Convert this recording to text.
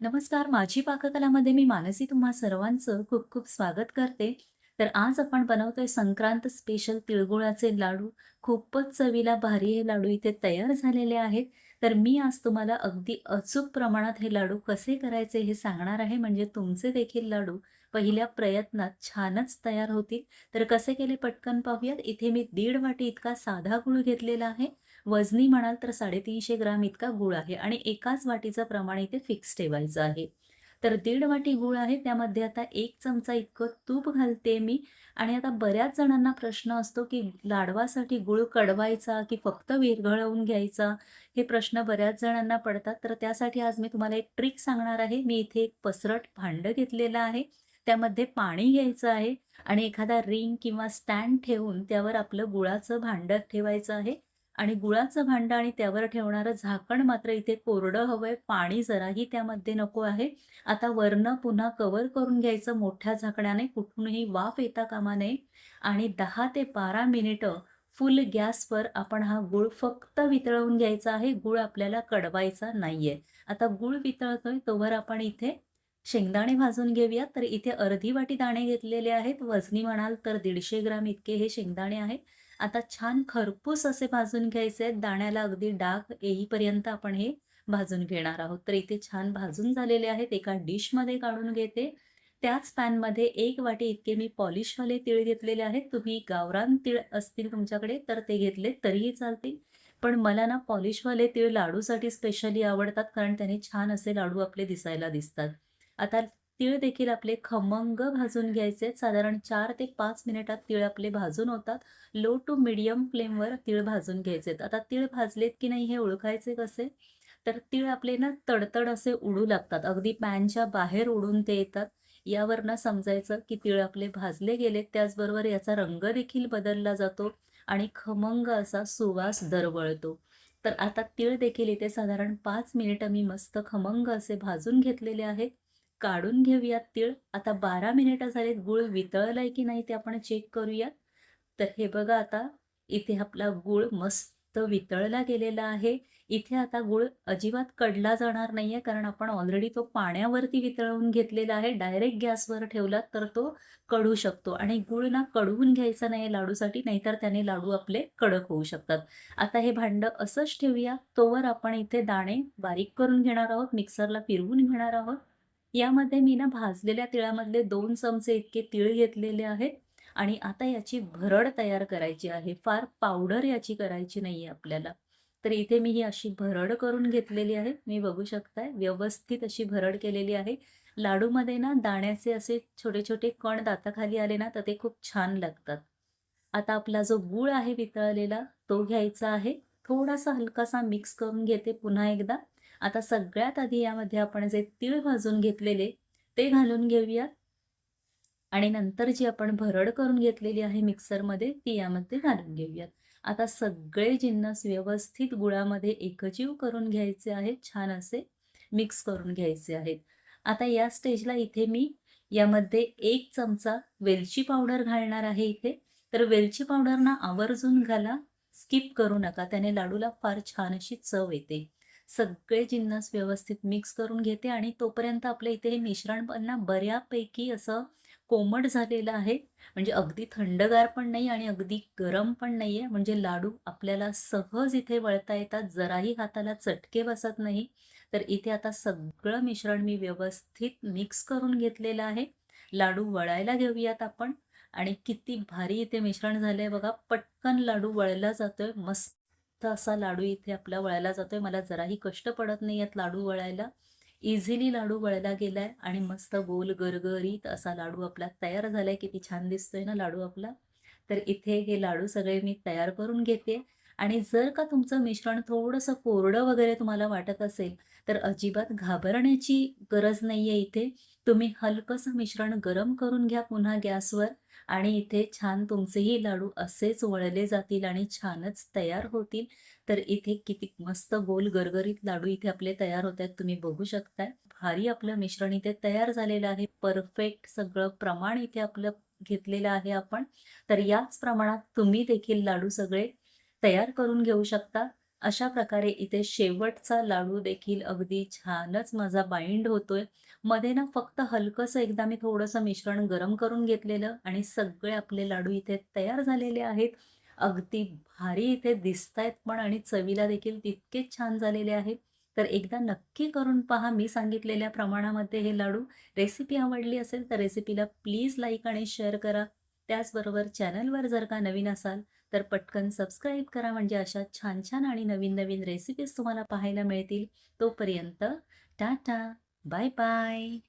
नमस्कार, माझी पाककलामध्ये मी मानसी तुम्हा सर्वांचं खूप खूप स्वागत करते. तर आज आपण बनवतोय संक्रांत स्पेशल तिळगुळाचे लाडू. खूपच चवीला भारी हे लाडू इथे तयार झालेले आहेत. तर मी आज तुम्हाला अगदी अचूक प्रमाणात हे लाडू कसे करायचे हे सांगणार आहे. म्हणजे तुमचे देखील लाडू पहिल्या प्रयत्नात छानच तयार होतील. तर कसे केले पटकन पाहूयात. इथे मी दीड वाटी इतका साधा गुळ घेतलेला आहे. वजनी म्हणाल तर 350 ग्राम इतका गूळ आहे आणि एकाच वाटीचं प्रमाण इथे फिक्स ठेवायचं आहे. तर दीड वाटी गूळ आहे त्यामध्ये आता एक चमचा इतकं तूप घालते मी आणि आता बऱ्याच जणांना प्रश्न असतो, की लाडवासाठी गूळ कडवायचा की फक्त विरघळवून घ्यायचा? हे प्रश्न बऱ्याच जणांना पडतात. तर त्यासाठी आज मी तुम्हाला एक ट्रिक सांगणार आहे. मी इथे एक पसरट भांडं घेतलेलं आहे. त्यामध्ये पाणी घ्यायचं आहे आणि एखादा रिंग किंवा स्टँड ठेवून त्यावर आपलं गुळाचं भांडं ठेवायचं आहे आणि गुळाचं भांडं आणि त्यावर ठेवणारं झाकण मात्र इथे कोरडं हवंय. पाणी जराही त्यामध्ये नको आहे. आता वरनं पुन्हा कव्हर करून घ्यायचं मोठ्या झाकण्याने कुठूनही वाफ येता कामा नये आणि दहा ते 12 मिनिटं फुल गॅसवर आपण हा गूळ फक्त वितळवून घ्यायचा आहे. गूळ आपल्याला कडवायचा नाहीये. आता गूळ वितळतोय तोवर आपण इथे शेंगदाणे भाजून घेऊयात. तर इथे अर्धी वाटी दाणे घेतलेले आहेत. वजनी म्हणाल तर दीडशे ग्राम इतके हे शेंगदाणे आहेत. आता छान खरपूस असे भाजून घ्यायचे आहेत. दाण्याला अगदी डाग येईपर्यंत आपण हे भाजून घेणार आहोत. तर इथे छान भाजून झालेले आहेत. एका डिशमध्ये काढून घेते. त्याच पॅनमध्ये एक वाटी इतके मी पॉलिशवाले तीळ घेतलेले आहेत. तुम्ही गावरान तीळ असतील तुमच्याकडे तर ते घेतले तरीही चालतील. पण मला ना पॉलिशवाले तीळ लाडूसाठी स्पेशली आवडतात कारण त्याने छान असे लाडू आपले दिसायला दिसतात. आता तीळ देखील आपले खमंग भाजून घ्यायचे साधारण चार ते पाच मिनिटात तीळ आपले भाजून होतात. लो टू मीडियम फ्लेमवर तीळ भाजून घ्यायचे आहेत. आता तीळ भाजलेत की नाही हे ओळखायचे कसे? तर तीळ आपले ना तडतड असे उडू लागतात. अगदी पॅनच्या बाहेर उडून ते येतात. यावरनं समजायचं की तीळ आपले भाजले गेलेत. त्याचबरोबर याचा रंग देखील बदलला जातो आणि खमंग असा सुवास दरवळतो. तर आता तीळ देखील इथे साधारण पाच मिनिटं मी मस्त खमंग असे भाजून घेतलेले आहेत. काढून घेऊयात तीळ. आता 12 मिनिटं झालीत. गूळ वितळलाय की नाही ते आपण चेक करूयात. तर हे बघा आता इथे आपला गूळ मस्त वितळला गेलेला आहे. इथे आता गूळ अजिबात कडला जाणार नाहीये कारण आपण ऑलरेडी तो पाण्यावरती वितळवून घेतलेला आहे. डायरेक्ट गॅसवर ठेवलात तर तो कडू शकतो आणि गूळ ना कडवून घ्यायचा नाही लाडूसाठी नाहीतर त्याने लाडू आपले कडक होऊ शकतात. आता हे भांडं असंच ठेवूया. तोवर आपण इथे दाणे बारीक करून घेणार आहोत. मिक्सरला फिरवून घेणार आहोत. यामध्ये मी ना भाजलेल्या तिळामधले दोन चमचे इतके तिळ घेतलेले आहेत आणि आता याची भरड तयार करायची आहे. फार पावडर याची करायची नाहीये आपल्याला. तर इथे मी ही अशी भरड करून घेतलेली आहे. मी बघू शकताय व्यवस्थित अशी भरड केलेली आहे. लाडूमध्ये ना दाण्याचे असे छोटे-छोटे कण दाताखाली आले ना तर ते खूप छान लागतात. आता आपला जो गूळ आहे वितळलेला तो घ्यायचा आहे. थोडासा हलकासा मिक्स करून घेते पुन्हा एकदा. आता सगळ्यात आधी यामध्ये आपण जे तीळ भाजून घेतलेले ते घालून घेऊयात. आणि नंतर जी आपण भरड करून घेतलेली आहे मिक्सरमध्ये ती यामध्ये घालून घेऊयात. आता सगळे जिन्नस व्यवस्थित गुळामध्ये एकजीव करून घ्यायचे आहेत. छान असे मिक्स करून घ्यायचे आहेत. आता या स्टेजला इथे मी यामध्ये एक चमचा वेलची पावडर घालणार आहे इथे. तर वेलची पावडर ना आवर्जून घाला. स्किप करू नका. त्याने लाडूला फार छान अशी चव येते. सगळे जिन्नस व्यवस्थित मिक्स करून घेते आणि तोपर्यंत आपल्या इथे हे मिश्रण पण ना बऱ्यापैकी असं कोमट झालेलं आहे. म्हणजे अगदी थंडगार पण नाही आणि अगदी गरम पण नाही आहे म्हणजे लाडू आपल्याला सहज इथे वळता येतात. जराही हाताला चटके बसत नाही. तर इथे आता सगळं मिश्रण मी व्यवस्थित मिक्स करून घेतलेलं आहे. लाडू वळायला घेऊयात आपण आणि किती भारी इथे मिश्रण झालंय बघा. पटकन लाडू वळला जातोय. मस्त असा लाडू इथे आपला वळायला जातोय. मला जराही कष्ट पडत नाहीयेत लाडू वळायला. इझिली लाडू वळला गेलाय आणि मस्त गोल गरगरीत असा लाडू आपला तयार झालाय. किती छान दिसतोय ना लाडू आपला. तर इथे हे लाडू सगळे मी तयार करून घेते आणि जर का तुमचं मिश्रण थोडंसं कोरडं वगैरे तुम्हाला वाटत असेल तर अजिबात घाबरण्याची गरज नाहीये इथे. तुम्ही हलकंसं मिश्रण गरम करून घ्या पुन्हा गॅसवर आणि इथे छान तुमचेही लाडू असेच वळले जातील आणि छानच तयार होतील. तर इथे किती मस्त गोल गरगरीत लाडू इथे आपले तयार होत आहेत तुम्ही बघू शकताय. भारी आपलं मिश्रण इथे तयार झालेलं आहे. परफेक्ट सगळं प्रमाण इथे आपलं घेतलेलं आहे आपण. तर याच प्रमाणात तुम्ही देखील लाडू सगळे तयार करून घेऊ शकता. अशा प्रकारे इथे शेवटचा लाडू देखील अगदी छानच माझा बाइंड होतोय. मध्ये ना फक्त हलकंसं एकदा मी थोडंसं मिश्रण गरम करून घेतलेलं आणि सगळे आपले लाडू इथे तयार झालेले आहेत. अगदी भारी इथे दिसतायत पण आणि चवीला देखील तितकेच छान झालेले आहेत. तर एकदा नक्की करून पहा मी सांगितलेल्या प्रमाणामध्ये हे लाडू. रेसिपी आवडली असेल तर रेसिपीला प्लीज लाईक आणि शेअर करा. त्याचबरोबर चॅनलवर जर का नवीन असाल तर पटकन सबस्क्राईब करा म्हणजे अशा छान-छान आणि नवीन-नवीन रेसिपीज तुम्हाला पाहायला मिळतील. तोपर्यंत टाटा, बाय बाय.